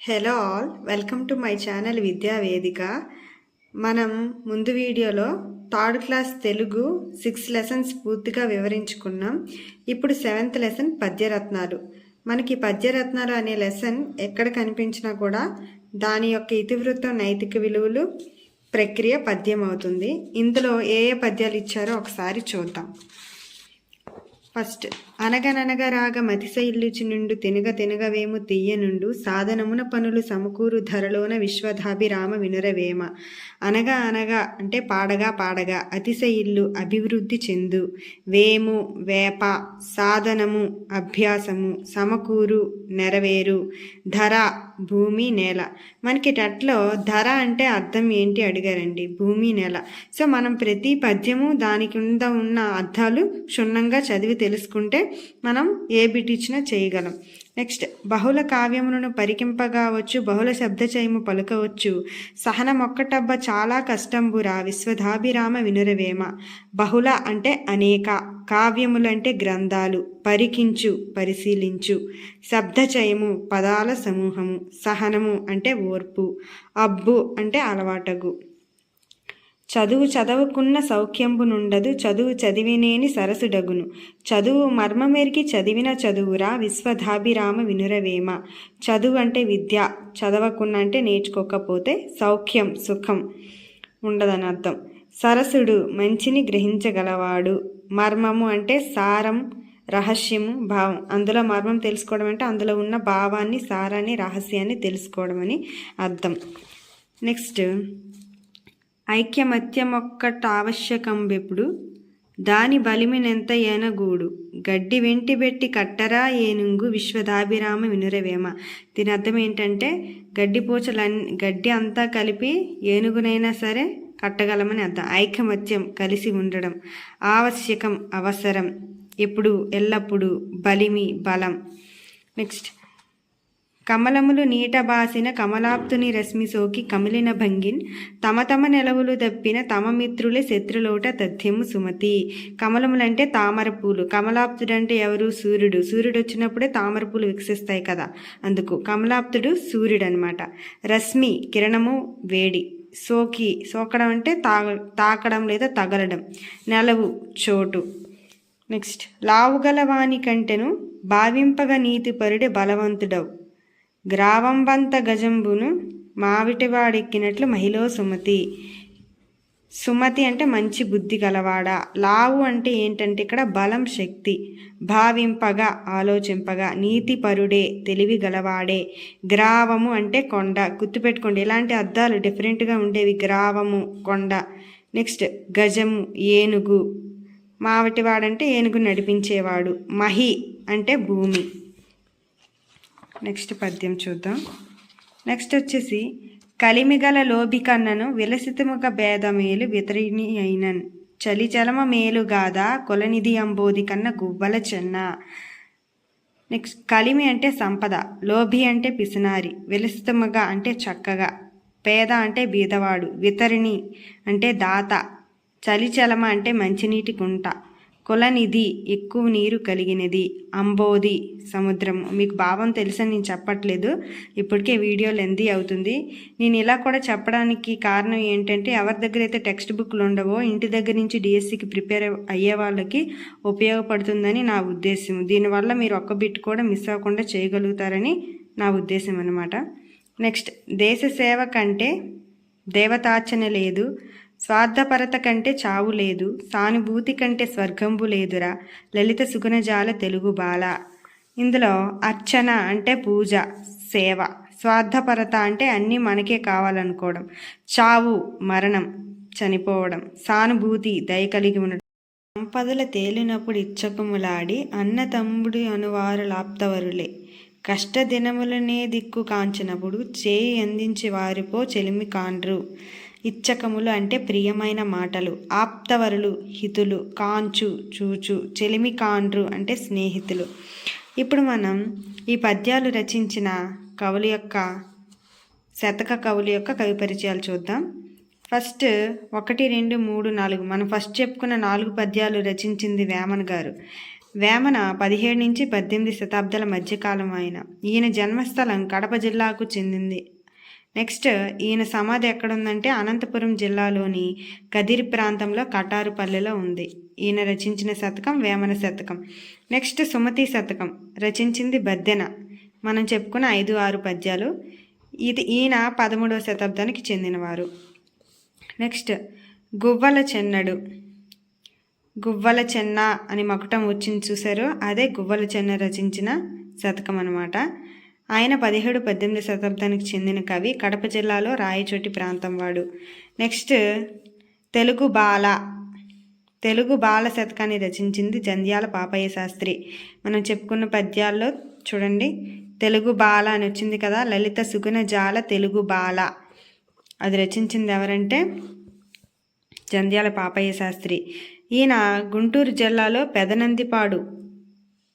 Hello all welcome to my channel Vidya Vedika. మనం ముందు వీడియోలో third class Telugu six lessons పూర్తిగా వివరించుకున్నాం. ఇప్పుడు సెవెంత్ లెసన్ పద్యరత్నాలు. మనకి పద్యరత్నాలు అనే లెసన్ ఎక్కడ కనిపించినా కూడా దాని యొక్క ఇతివృత్తం నైతిక విలువలు ప్రక్రియ పద్యం అవుతుంది ఇందులో ఏ ఏ పద్యాలు ఇచ్చారో ఒకసారి చూద్దాం. ఫస్ట్ అనగననగ రాగ మతిశైల్లుచి నుండు తినగ తినగవేము తీయనుండు సాధనమున పనులు సమకూరు ధరలోన విశ్వధాభిరామ వినురవేమ. అనగా అనగా అంటే పాడగా పాడగా అతిశయిల్లు అభివృద్ధి చెందు. వేము వేప సాధనము అభ్యాసము సమకూరు నెరవేరు. ధర భూమి నేల. మనకి టట్లో ధర అంటే అర్థం ఏంటి అడిగారండి? భూమి నేల. సో మనం ప్రతి పద్యము దాని కింద ఉన్న అర్థాలు క్షుణ్ణంగా చదివి తెలుసుకుంటే మనం ఏ బిట్ ఇచ్చినా చేయగలం. నెక్స్ట్ బహుళ కావ్యములను పరికింపగావచ్చు బహుళ శబ్దచయము పలుకవచ్చు. సహనమొక్కటబ్బ చాలా కష్టంబురా విశ్వధాభిరామ వినురవేమ. బహుళ అంటే అనేక కావ్యములంటే గ్రంథాలు పరికించు పరిశీలించు. శబ్దచయము పదాల సమూహము. సహనము అంటే ఓర్పు. అబ్బు అంటే అలవాటగు. చదువు చదవకున్న సౌఖ్యంబునుండదు చదువు చదివినేని సరసుడగును. చదువు మర్మమేరికి చదివిన చదువురా విశ్వధాభిరామ వినురవేమ. చదువు అంటే విద్య చదవకున్న అంటే నేర్చుకోకపోతే సౌఖ్యం సుఖం ఉండదని అర్థం సరసుడు మంచిని గ్రహించగలవాడు. మర్మము అంటే సారం రహస్యము భావం. అందులో మర్మం తెలుసుకోవడం అంటే అందులో ఉన్న భావాన్ని సారాన్ని రహస్యాన్ని తెలుసుకోవడం అని అర్థం. నెక్స్ట్ ఐక్యమత్యమొక్కట ఆవశ్యకంబెప్పుడు దాని బలిమినెంత ఏనగూడు? గడ్డి వెంటి పెట్టి కట్టరా ఏనుంగు విశ్వదాభిరామ వినురవేమ? దీని అర్థం ఏంటంటే గడ్డి పూచలన్ గడ్డి అంతా కలిపి ఏనుగునైనా సరే కట్టగలమని అర్థం. ఐకమత్యం కలిసి ఉండడం ఆవశ్యకం అవసరం ఎప్పుడు ఎల్లప్పుడూ బలిమి బలం. నెక్స్ట్ కమలములు నీట బాసిన కమలాప్తుని రశ్మి సోకి కమిలిన భంగిన్ తమ తమ నెలవులు దప్పిన తమ మిత్రులే శత్రులోట తథ్యము సుమతి. కమలములంటే తామర పూలు. కమలాప్తుడంటే ఎవరు? సూర్యుడు. సూర్యుడు వచ్చినప్పుడే తామర పూలు వికసిస్తాయి కదా. అందుకు కమలాప్తుడు సూర్యుడు అనమాట రశ్మి కిరణము వేడి. సోకి సోకడం అంటే తాగ తాకడం లేదా తగలడం. నెలవు చోటు. నెక్స్ట్. లావుగలవాని కంటెను భావింపగ నీతిపరుడే బలవంతుడవు. గ్రావంబంత గజంబును మావిటివాడెక్కినట్లు మహిళ సుమతి. సుమతి అంటే మంచి బుద్ధి గలవాడ? లావు అంటే ఏంటంటే ఇక్కడ బలం శక్తి. భావింపగా ఆలోచింపగా నీతి పరుడే తెలివి గలవాడే. గ్రావము అంటే కొండ. గుర్తుపెట్టుకోండి ఇలాంటి అర్థాలు డిఫరెంట్గా ఉండేవి? గ్రావము కొండ. నెక్స్ట్ గజము ఏనుగు. మావటివాడంటే ఏనుగు నడిపించేవాడు. మహి అంటే భూమి. నెక్స్ట్ పద్యం చూద్దాం. నెక్స్ట్ వచ్చేసి కలిమిగల లోబి కన్నను విలసితముగ భేదమేలు వితరిణి అయినన్. చలిచలమ మేలు గాదా కొలనిధి అంబోది కన్న గువ్వల చెన్న. నెక్స్ట్ కలిమి అంటే సంపద లోభి అంటే పిసినారి విలసితముగా అంటే చక్కగా పేద అంటే బీదవాడు వితరిణి అంటే దాత చలిచలమ అంటే మంచినీటి కుంట కొలనిది ఎక్కువ నీరు కలిగినది అంబోది సముద్రం మీకు భావం తెలుసని నేను చెప్పట్లేదు. ఇప్పటికే వీడియో లెంది అవుతుంది. నేను ఇలా కూడా చెప్పడానికి కారణం ఏంటంటే ఎవరి దగ్గర అయితే టెక్స్ట్ బుక్లు ఉండవో ఇంటి దగ్గర నుంచి డిఎస్సికి ప్రిపేర్ అయ్యే వాళ్ళకి ఉపయోగపడుతుందని నా ఉద్దేశం దీనివల్ల మీరు ఒక్క బిట్ కూడా మిస్ అవ్వకుండా చేయగలుగుతారని నా ఉద్దేశం అనమాట నెక్స్ట్ దేశ సేవ కంటే దేవతార్చన లేదు. స్వార్థపరత కంటే చావు లేదు సానుభూతి కంటే స్వర్గంబు లేదురా. లలిత సుగుణజాల తెలుగు బాల. ఇందులో అర్చన అంటే పూజ సేవ. స్వార్థపరత అంటే అన్నీ మనకే కావాలనుకోవడం చావు మరణం చనిపోవడం సానుభూతి దయ కలిగి ఉండడం. సంపదల తేలినప్పుడు ఇచ్చకములాడి అన్న తమ్ముడి అనువారు లాప్తవరులే. కష్టదినములనే దిక్కు కాంచినప్పుడు చేయి అందించి వారిపో చెలిమి కాండ్రు. ఇచ్చకములు అంటే ప్రియమైన మాటలు ఆప్తవరులు హితులు కాంచు చూచు చెలిమి కాండ్రు అంటే స్నేహితులు. ఇప్పుడు మనం ఈ పద్యాలు రచించిన కవుల యొక్క శతక కవుల యొక్క కవి పరిచయాలు చూద్దాం. ఫస్ట్ ఒకటి రెండు మూడు నాలుగు. మనం ఫస్ట్ చెప్పుకున్న నాలుగు పద్యాలు రచించింది వేమన్ గారు. వేమన పదిహేడు నుంచి పద్దెనిమిది శతాబ్దాల మధ్యకాలం ఆయన. ఈయన జన్మస్థలం కడప జిల్లాకు చెందింది. నెక్స్ట్ ఈయన సమాధి ఎక్కడుందంటే అనంతపురం జిల్లాలోని కదిరి ప్రాంతంలో కటారుపల్లెలో ఉంది. ఈయన రచించిన శతకం వేమన శతకం. నెక్స్ట్ సుమతి శతకం రచించింది బద్దెన. మనం చెప్పుకున్న ఐదు ఆరు పద్యాలు. ఇది ఈయన పదమూడవ శతాబ్దానికి చెందినవారు. నెక్స్ట్ గువ్వల చెన్నడు. గువ్వల చెన్న అని మకుటం వచ్చింది చూసారు అదే గువ్వల చెన్న రచించిన శతకం అనమాట ఆయన పదిహేడు పద్దెనిమిది శతాబ్దానికి చెందిన కవి కడప జిల్లాలో రాయచోటి ప్రాంతం వాడు. నెక్స్ట్ తెలుగు బాల. తెలుగు బాల శతకాన్ని రచించింది జంధ్యాల పాపయ్య శాస్త్రి. మనం చెప్పుకున్న పద్యాల్లో చూడండి తెలుగు బాల అని వచ్చింది కదా లలిత సుగుణ జాల తెలుగు బాల. అది రచించింది ఎవరంటే జంధ్యాల పాపయ్య శాస్త్రి. ఈయన గుంటూరు జిల్లాలో పెదనందిపాడు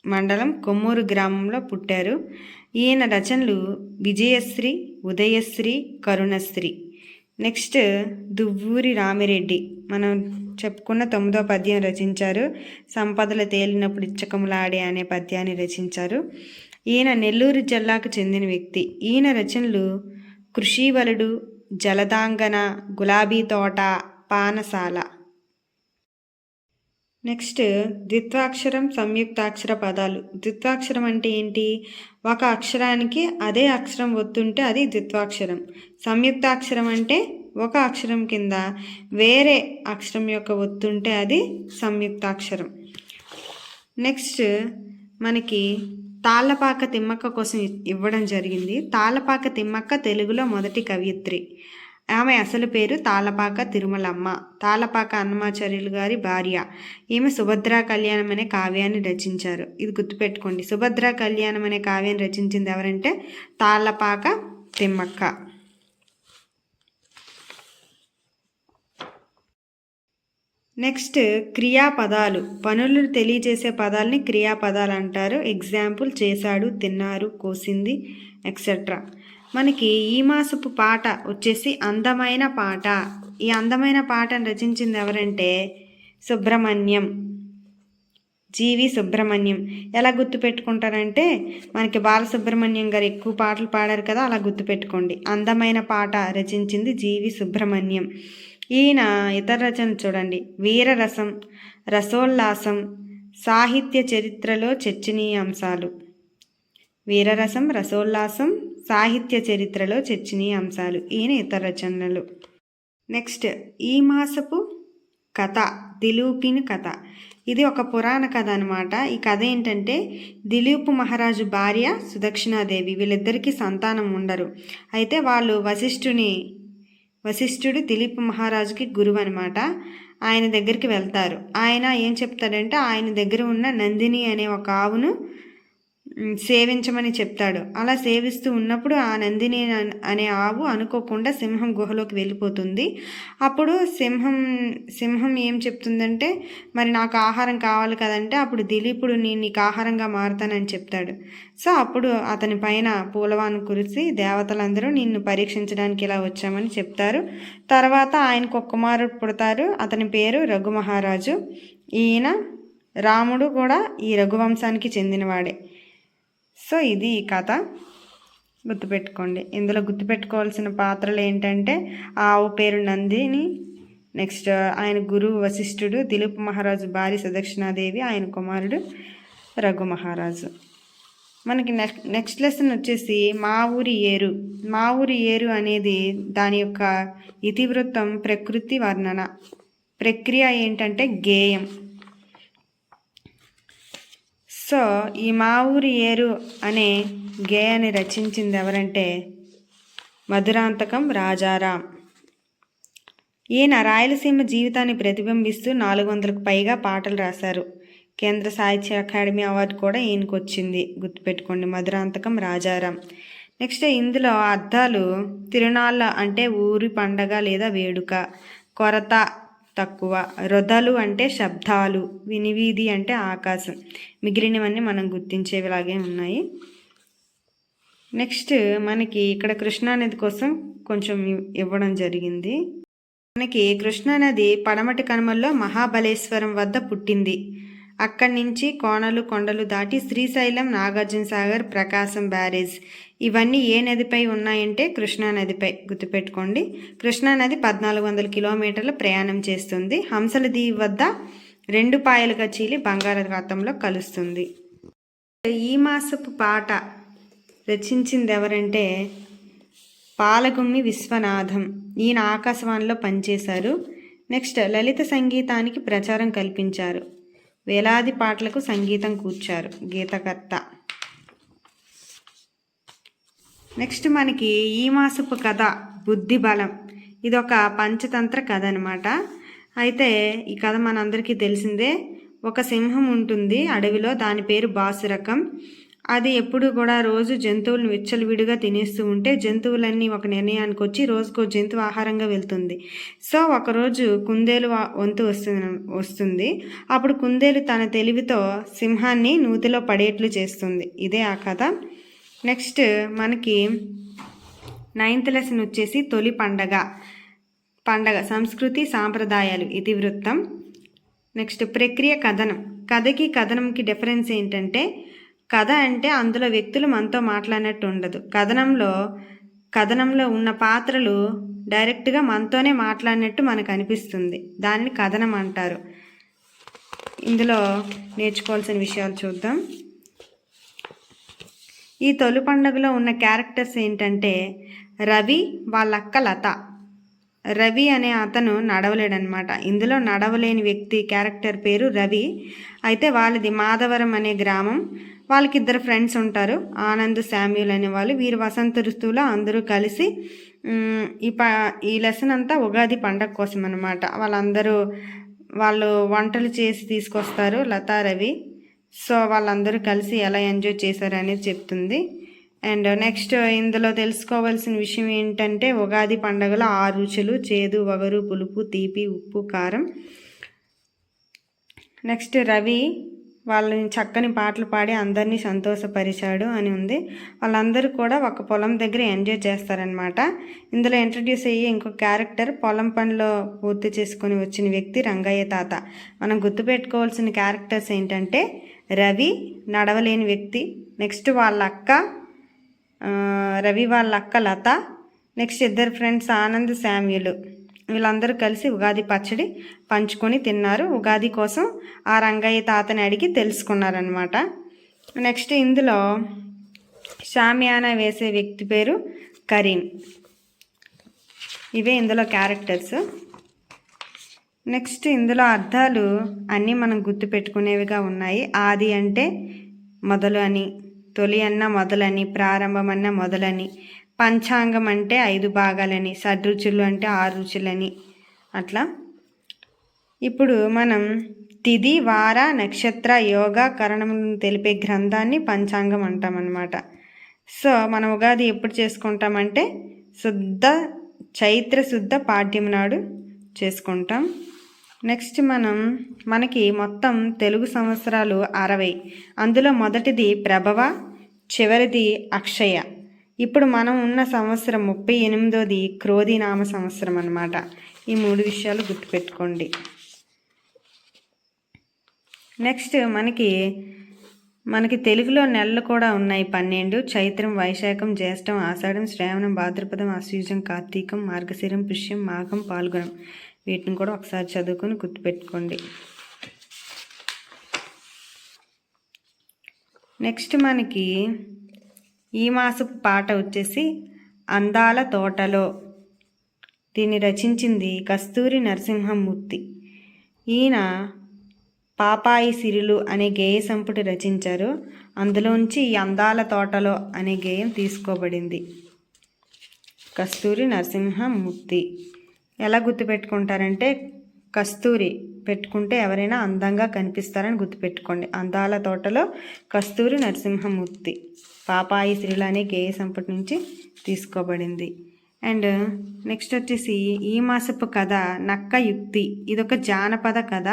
మండలం కొమ్మూరు గ్రామంలో పుట్టారు. ఈయన రచనలు విజయశ్రీ ఉదయశ్రీ కరుణశ్రీ. నెక్స్ట్ దువ్వూరి రామిరెడ్డి. మనం చెప్పుకున్న తొమ్మిదో పద్యం రచించారు. సంపదలు తేలినప్పుడు ఇచ్చకములాడే అనే పద్యాన్ని రచించారు. ఈయన నెల్లూరు జిల్లాకు చెందిన వ్యక్తి. ఈయన రచనలు కృషివలుడు జలదాంగన గులాబీ తోట పానసాల. నెక్స్ట్ ద్విత్వాక్షరం సంయుక్తాక్షర పదాలు. ద్విత్వాక్షరం అంటే ఏంటి? ఒక అక్షరానికి అదే అక్షరం ఒత్తుంటే అది ద్విత్వాక్షరం. సంయుక్తాక్షరం అంటే ఒక అక్షరం కింద వేరే అక్షరం యొక్క ఒత్తుంటే అది సంయుక్తాక్షరం. నెక్స్ట్ మనకి తాళ్ళపాక తిమ్మక్క కోసం ఇవ్వడం జరిగింది. తాళ్ళపాక తిమ్మక్క తెలుగులో మొదటి కవియత్రి ఆమె అసలు పేరు తాళపాక తిరుమలమ్మ. తాళపాక అన్నమాచార్యులు గారి భార్య. ఈమె సుభద్రా కళ్యాణం అనే కావ్యాన్ని రచించారు. ఇది గుర్తుపెట్టుకోండి. సుభద్రా కళ్యాణం అనే కావ్యాన్ని రచించింది ఎవరంటే తాళపాక తిమ్మక్క. నెక్స్ట్ క్రియాపదాలు. పనులు తెలియజేసే పదాలని క్రియాపదాలు అంటారు. ఎగ్జాంపుల్ చేశాడు తిన్నారు కోసింది ఎక్సెట్రా. మనకి ఈ మాసపు పాట వచ్చేసి అందమైన పాట. ఈ అందమైన పాటను రచించింది ఎవరంటే సుబ్రహ్మణ్యం. జీవి సుబ్రహ్మణ్యం. ఎలా గుర్తుపెట్టుకుంటారంటే మనకి బాలసుబ్రహ్మణ్యం గారు ఎక్కువ పాటలు పాడారు కదా అలా గుర్తుపెట్టుకోండి అందమైన పాట రచించింది జీవి సుబ్రహ్మణ్యం. ఈయన ఇతర రచన చూడండి. వీరరసం రసోల్లాసం సాహిత్య చరిత్రలో చర్చనీయ అంశాలు వీరరసం రసోల్లాసం సాహిత్య చరిత్రలో చర్చనీయ అంశాలు. ఈయన ఇతర రచనలు. నెక్స్ట్ ఈ మాసపు కథ దిలీపిని కథ. ఇది ఒక పురాణ కథ అనమాట ఈ కథ ఏంటంటే దిలీప్ మహారాజు భార్య సుదక్షిణాదేవి వీళ్ళిద్దరికీ సంతానం ఉండరు. అయితే వాళ్ళు వశిష్ఠుని వశిష్ఠుడు దిలీప్ మహారాజుకి గురువు అనమాట ఆయన దగ్గరికి వెళ్తారు. ఆయన ఏం చెప్తాడంటే ఆయన దగ్గర ఉన్న నందిని అనే ఒక ఆవును సేవించమని చెప్తాడు. అలా సేవిస్తూ ఉన్నప్పుడు ఆ నందిని అనే ఆవు అనుకోకుండా సింహం గుహలోకి వెళ్ళిపోతుంది. అప్పుడు సింహం సింహం ఏం చెప్తుందంటే మరి నాకు ఆహారం కావాలి కదంటే అప్పుడు దిలీపుడు నేను నీకు ఆహారంగా మారుతానని చెప్తాడు. సో అప్పుడు అతని పైన పూలవాను కురిసి దేవతలందరూ నిన్ను పరీక్షించడానికి ఇలా వచ్చామని చెప్తారు. తర్వాత ఆయనకు ఒక కుమారుడు పుడతారు. అతని పేరు రఘు మహారాజు ఈయన రాముడు కూడా ఈ రఘువంశానికి చెందినవాడే. సో ఇది ఈ కథ. గుర్తుపెట్టుకోండి. ఇందులో గుర్తుపెట్టుకోవాల్సిన పాత్రలు ఏంటంటే ఆవు పేరు నందిని నెక్స్ట్ ఆయన గురువు వశిష్ఠుడు దిలీప్ మహారాజు భార్య సుదక్షిణాదేవి ఆయన కుమారుడు రఘు మహారాజు. మనకి నెక్స్ట్ నెక్స్ట్ లెసన్ వచ్చేసి మా ఊరి ఏరు. మా ఊరి ఏరు అనేది దాని యొక్క ఇతివృత్తం ప్రకృతి వర్ణన. ప్రక్రియ ఏంటంటే గేయం. సో ఈ మా ఊరి ఏరు అనే గేయాన్ని రచించింది ఎవరంటే మధురాంతకం రాజారాం. ఈయన రాయలసీమ జీవితాన్ని ప్రతిబింబిస్తూ నాలుగు వందలకు పైగా పాటలు రాశారు. కేంద్ర సాహిత్య అకాడమీ అవార్డు కూడా ఈయనకు వచ్చింది గుర్తుపెట్టుకోండి మధురాంతకం రాజారాం. నెక్స్ట్ ఇందులో అర్థాలు తిరునాళ్ళ అంటే ఊరి పండగ లేదా వేడుక కొరత తక్కువ. రొదలు అంటే శబ్దాలు వినివీధి అంటే ఆకాశం. మిగిలినవన్నీ మనం గుర్తించేవిలాగే ఉన్నాయి. నెక్స్ట్ మనకి ఇక్కడ కృష్ణానది కోసం కొంచెం ఇవ్వడం జరిగింది. మనకి కృష్ణానది పడమటి కనుమల్లో మహాబలేశ్వరం వద్ద పుట్టింది. అక్కడి నుంచి కోనలు కొండలు దాటి శ్రీశైలం నాగార్జున సాగర్ ప్రకాశం బ్యారేజ్. ఇవన్నీ ఏ నదిపై ఉన్నాయంటే కృష్ణా నదిపై. గుర్తుపెట్టుకోండి కృష్ణా నది పద్నాలుగు వందల కిలోమీటర్ల ప్రయాణం చేస్తుంది. హంసల దీవి వద్ద రెండు పాయలుగా చీలి బంగాళాఖాతంలో కలుస్తుంది. ఈ మాసపు పాట రచించింది ఎవరంటే పాలగుమ్మి విశ్వనాథం. ఈయన ఆకాశవాణిలో పనిచేశారు. నెక్స్ట్ లలిత సంగీతానికి ప్రచారం కల్పించారు. వేలాది పాటలకు సంగీతం కూర్చారు గీతకర్త. నెక్స్ట్ మనకి ఈ మాసపు కథ బుద్ధి బలం. ఇది ఒక పంచతంత్ర కథ అనమాట అయితే ఈ కథ మనందరికీ తెలిసిందే. ఒక సింహం ఉంటుంది అడవిలో దాని పేరు బాసురకం. అది ఎప్పుడు కూడా రోజు జంతువులను విచ్చలవిడిగా తినేస్తూ ఉంటే జంతువులన్నీ ఒక నిర్ణయానికి వచ్చి రోజుకో జంతువు ఆహారంగా వెళ్తుంది. సో ఒకరోజు కుందేలు వంతు వస్తుంది వస్తుంది. అప్పుడు కుందేలు తన తెలివితో సింహాన్ని నూతిలో పడేట్లు చేస్తుంది. ఇదే ఆ కథ. నెక్స్ట్ మనకి నైన్త్ లెసన్ వచ్చేసి తొలి పండగ. పండగ సంస్కృతి సాంప్రదాయాలు ఇతివృత్తం నెక్స్ట్ ప్రక్రియ కథనం. కథకి కథనంకి డిఫరెన్స్ ఏంటంటే కథ అంటే అందులో వ్యక్తులు మనతో మాట్లాడినట్టు ఉండదు. కథనంలో కథనంలో ఉన్న పాత్రలు డైరెక్ట్గా మనతోనే మాట్లాడినట్టు మనకు అనిపిస్తుంది. దానిని కథనం అంటారు. ఇందులో నేర్చుకోవాల్సిన విషయాలు చూద్దాం. ఈ తొలి పండుగలో ఉన్న క్యారెక్టర్స్ ఏంటంటే రవి వాళ్ళక్క లత. రవి అనే అతను నడవలేడనమాట ఇందులో నడవలేని వ్యక్తి క్యారెక్టర్ పేరు రవి. అయితే వాళ్ళది మాధవరం అనే గ్రామం. వాళ్ళకి ఇద్దరు ఫ్రెండ్స్ ఉంటారు. ఆనంద్ శామ్యుల్ అనే వాళ్ళు. వీరు వసంత ఋతువులో అందరూ కలిసి ఈ ప ఈ లెసన్ అంతా ఉగాది పండగ కోసం అనమాట వాళ్ళందరూ వాళ్ళు వంటలు చేసి తీసుకొస్తారు లతా రవి. సో వాళ్ళందరూ కలిసి ఎలా ఎంజాయ్ చేశారు అనేది చెప్తుంది. అండ్ నెక్స్ట్ ఇందులో తెలుసుకోవాల్సిన విషయం ఏంటంటే ఉగాది పండుగలో ఆరు రుచులు చేదు వగరు పులుపు తీపి ఉప్పు కారం. నెక్స్ట్ రవి వాళ్ళని చక్కని పాటలు పాడి అందరినీ సంతోషపరిచాడు అని ఉంది. వాళ్ళందరూ కూడా ఒక పొలం దగ్గర ఎంజాయ్ చేస్తారనమాట ఇందులో ఇంట్రడ్యూస్ అయ్యి ఇంకో క్యారెక్టర్ పొలం పనిలో పూర్తి చేసుకొని వచ్చిన వ్యక్తి రంగయ్య తాత. మనం గుర్తుపెట్టుకోవాల్సిన క్యారెక్టర్స్ ఏంటంటే రవి నడవలేని వ్యక్తి నెక్స్ట్ వాళ్ళ అక్క రవి వాళ్ళ అక్క లత నెక్స్ట్ ఇద్దరు ఫ్రెండ్స్ ఆనంద్ శామ్యులు. వీళ్ళందరూ కలిసి ఉగాది పచ్చడి పంచుకొని తిన్నారు. ఉగాది కోసం ఆ రంగయ్య తాతని అడిగి తెలుసుకున్నారనమాట నెక్స్ట్ ఇందులో షామియానా వేసే వ్యక్తి పేరు కరీం. ఇవే ఇందులో క్యారెక్టర్స్. నెక్స్ట్ ఇందులో అర్థాలు అన్నీ మనం గుర్తుపెట్టుకునేవిగా ఉన్నాయి. ఆది అంటే మొదలు అని తొలి అన్న మొదలని ప్రారంభం అన్న మొదలని పంచాంగం అంటే ఐదు భాగాలని షడ్రుచులు అంటే ఆరు రుచులని. అట్లా. ఇప్పుడు మనం తిది వార నక్షత్ర యోగా కరణములను తెలిపే గ్రంథాన్ని పంచాంగం అంటామన్నమాట. సో మనం ఉగాది ఎప్పుడు చేసుకుంటామంటే శుద్ధ చైత్ర శుద్ధ పాఠ్యం నాడు చేసుకుంటాం. నెక్స్ట్ మనం మనకి మొత్తం తెలుగు సంవత్సరాలు అరవై. అందులో మొదటిది ప్రభవ చివరిది అక్షయ. ఇప్పుడు మనం ఉన్న సంవత్సరం ముప్పై ఎనిమిదోది క్రోధినామ సంవత్సరం అనమాట ఈ మూడు విషయాలు గుర్తుపెట్టుకోండి. నెక్స్ట్ మనకి మనకి తెలుగులో నెలలు కూడా ఉన్నాయి. పన్నెండు చైత్రం వైశాఖం జ్యేష్టం ఆషాఢం శ్రావణం భాద్రపదం అశ్యూజం కార్తీకం మార్గశిరం పుష్యం మాఘం పాల్గొనం. వీటిని కూడా ఒకసారి చదువుకొని గుర్తుపెట్టుకోండి. నెక్స్ట్ మనకి ఈ మాసపు పాట వచ్చేసి అందాల తోటలో. దీన్ని రచించింది కస్తూరి నరసింహమూర్తి. ఈయన పాపాయి సిరులు అనే గేయ సంపుటి రచించారు. అందులోంచి ఈ అందాల తోటలో అనే గేయం తీసుకోబడింది. కస్తూరి నరసింహమూర్తి. ఎలా గుర్తుపెట్టుకుంటారంటే కస్తూరి పెట్టుకుంటే ఎవరైనా అందంగా కనిపిస్తారని గుర్తుపెట్టుకోండి. అందాల తోటలో కస్తూరి నరసింహమూర్తి. పాపాయి స్త్రీలు అనే గేయ సంపటి నుంచి తీసుకోబడింది. అండ్ నెక్స్ట్ వచ్చేసి ఈ మాసపు కథ నక్క యుక్తి. ఇదొక జానపద కథ.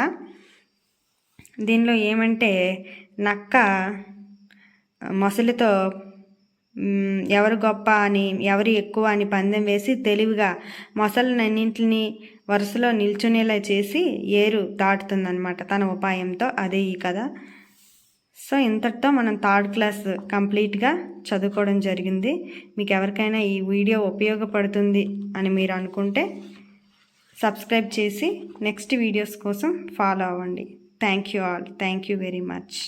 దీనిలో ఏమంటే నక్క మొసలితో ఎవరు గొప్ప అని ఎవరు ఎక్కువ అని పందెం వేసి తెలివిగా మొసలన్నింటిని వరుసలో నిల్చునేలా చేసి ఏరు దాటుతుందనమాట తన ఉపాయంతో. అదే ఈ కథ. సో ఇంతటితో మనం థర్డ్ క్లాస్ కంప్లీట్గా చదువుకోవడం జరిగింది. మీకు ఎవరికైనా ఈ వీడియో ఉపయోగపడుతుంది అని మీరు అనుకుంటే సబ్స్క్రైబ్ చేసి నెక్స్ట్ వీడియోస్ కోసం ఫాలో అవ్వండి. Thank you all. Thank you very much.